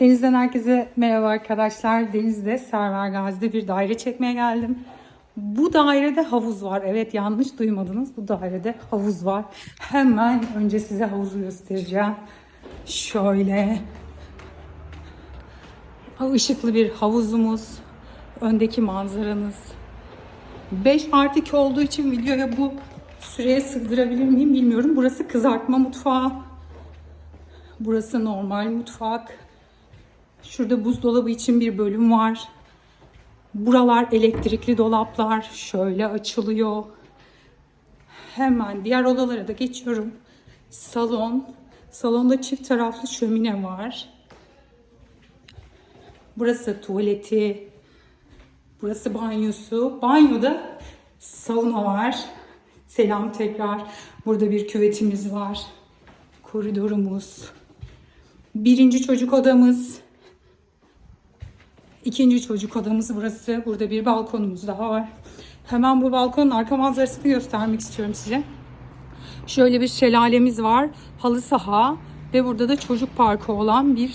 Deniz'den herkese merhaba arkadaşlar. Deniz'de Server Gazi'de bir daire çekmeye geldim. Bu dairede havuz var. Evet yanlış duymadınız. Bu dairede havuz var. Hemen önce size havuzu göstereceğim. Şöyle. ışıklı bir havuzumuz. Öndeki manzaranız. 5 artı 2 olduğu için videoya bu süreye sığdırabilir miyim bilmiyorum. Burası kızartma mutfağı. Burası normal mutfak. Şurada buzdolabı için bir bölüm var. Buralar elektrikli dolaplar. Şöyle açılıyor. Hemen diğer odalara da geçiyorum. Salon. Salonda çift taraflı şömine var. Burası tuvaleti. Burası banyosu. Banyoda sauna var. Selam tekrar. Burada bir küvetimiz var. Koridorumuz. Birinci çocuk odamız. İkinci çocuk odamız burası. Burada bir balkonumuz daha var. Hemen bu balkonun arka manzarasını göstermek istiyorum size. Şöyle bir şelalemiz var. Halı saha ve burada da çocuk parkı olan bir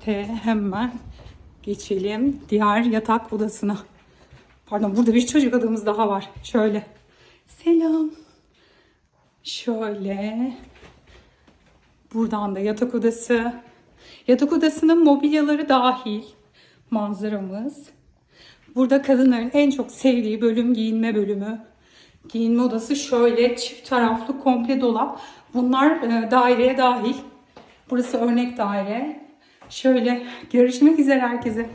site. Hemen geçelim diğer yatak odasına. Pardon burada bir çocuk odamız daha var. Şöyle. Selam. Şöyle. Buradan da yatak odası. Yatak odasının mobilyaları dahil manzaramız. Burada kadınların en çok sevdiği bölüm giyinme bölümü. Giyinme odası şöyle çift taraflı komple dolap. Bunlar e, daireye dahil. Burası örnek daire. Şöyle görüşmek üzere herkese.